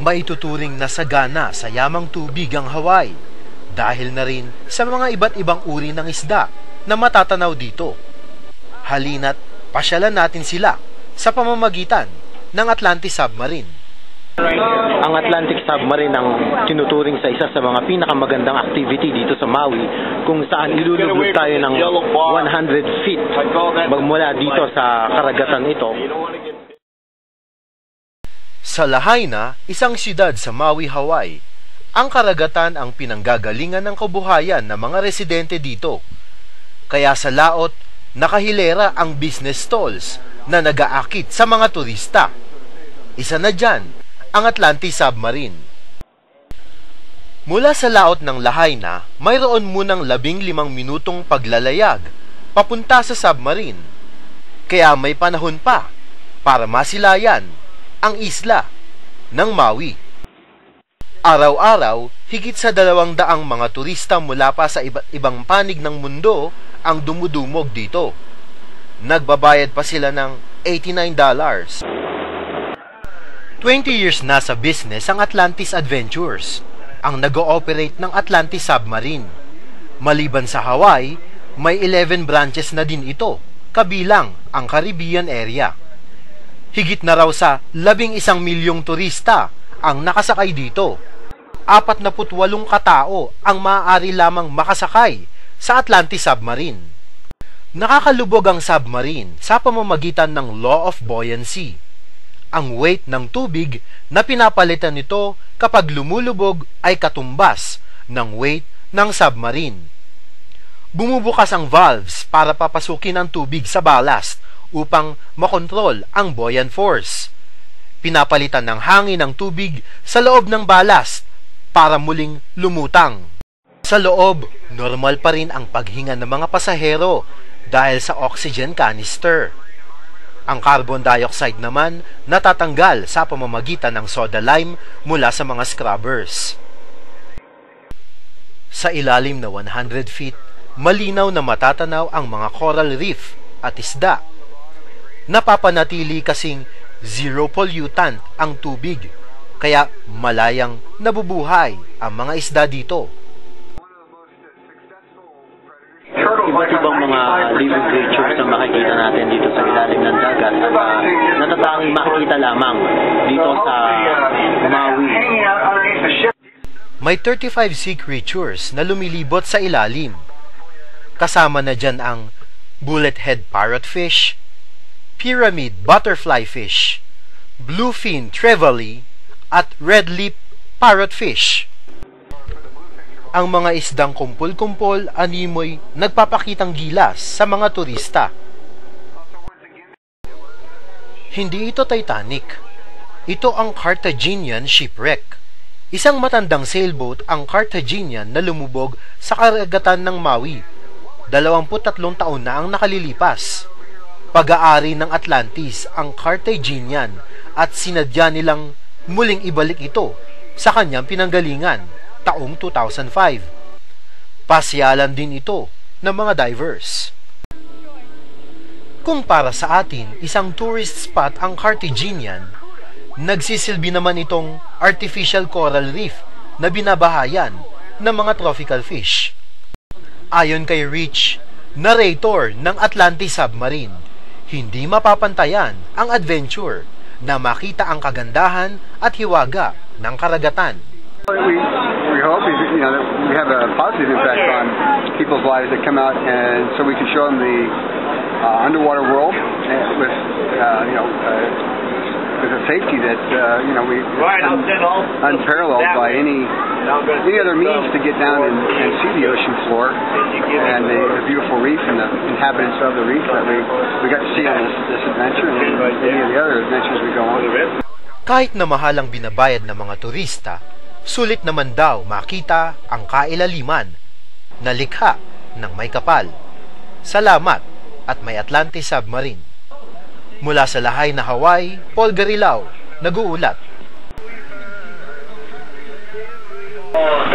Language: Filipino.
Maituturing na sagana sa yamang tubig ang Hawaii dahil na rin sa mga iba't ibang uri ng isda na matatanaw dito. Halina't pasyalan natin sila sa pamamagitan ng Atlantis Submarine. Ang Atlantic Submarine ang tinuturing sa isa sa mga pinakamagandang activity dito sa Maui kung saan ilulubog tayo ng 100 feet magmula dito sa karagatan ito. Sa Lahaina, isang siyudad sa Maui, Hawaii, ang karagatan ang pinanggagalingan ng kabuhayan ng mga residente dito. Kaya sa laot, nakahilera ang business stalls na nagaakit sa mga turista. Isa na dyan, ang Atlantis Submarine. Mula sa laot ng Lahaina, mayroon munang labing limang minutong paglalayag papunta sa submarine. Kaya may panahon pa para masilayan ang isla ng Maui. Araw-araw, higit sa dalawang daang mga turista mula pa sa iba't ibang panig ng mundo ang dumudumog dito. Nagbabayad pa sila ng $89. 20 years na sa business ang Atlantis Adventures, ang nag-ooperate ng Atlantis Submarine. Maliban sa Hawaii, may 11 branches na din ito, kabilang ang Caribbean area. Higit na raw sa 11 milyong turista ang nakasakay dito. 48 katao ang maaari lamang makasakay sa Atlantis Submarine. Nakakalubog ang submarine sa pamamagitan ng Law of Buoyancy ang weight ng tubig na pinapalitan nito kapag lumulubog ay katumbas ng weight ng submarine. Bumubukas ang valves para papasukin ang tubig sa ballast upang makontrol ang buoyant force. Pinapalitan ng hangin ang tubig sa loob ng ballast para muling lumutang. Sa loob, normal pa rin ang paghinga ng mga pasahero dahil sa oxygen canister. Ang carbon dioxide naman natatanggal sa pamamagitan ng soda lime mula sa mga scrubbers. Sa ilalim na 100 feet, malinaw na matatanaw ang mga coral reef at isda. Napapanatili kasing zero pollutant ang tubig, kaya malayang nabubuhay ang mga isda dito. Iba't ibang mga living creatures na makikita natin dito sa ilalim ng dagat at uh, natatanging makikita lamang dito sa Maui. May 35 sea creatures na lumilibot sa ilalim. Kasama na dyan ang bullet-head parrotfish, pyramid butterfly fish, bluefin trevally, at red-lip parrotfish. Ang mga isdang kumpol-kumpol animoy nagpapakitang gilas sa mga turista. Hindi ito Titanic. Ito ang Carthaginian shipwreck. Isang matandang sailboat ang Carthaginian na lumubog sa karagatan ng Maui. 23 taon na ang nakalilipas. Pag-aari ng Atlantis ang Carthaginian at sinadya nilang muling ibalik ito sa kanyang pinanggalingan taong 2005. Pasyalan din ito ng mga divers. Kung para sa atin, isang tourist spot ang Carthaginian, nagsisilbi naman itong artificial coral reef na binabahayan ng mga tropical fish. Ayon kay Rich, narrator ng Atlantis Submarine, hindi mapapantayan ang adventure na makita ang kagandahan at hiwaga ng karagatan. We, we hope you know, that we have a positive impact on people's lives that come out, and so we can show them the uh, underwater world uh, with, uh, you know, uh, with a safety that uh, you know we Right, all unparalleled that by way. any any other means to get down and, and see the ocean floor and the, the beautiful reef and the inhabitants of the reef that we we got to see on this, this adventure and any of the other adventures we go on. Kahit na mahal ang binabayad ng mga turista, sulit naman daw makita ang kailaliman na likha ng may kapal. Salamat at may Atlantis Submarine. Mula sa lahay na Hawaii, Paul Garilao, nag-uulat. Die!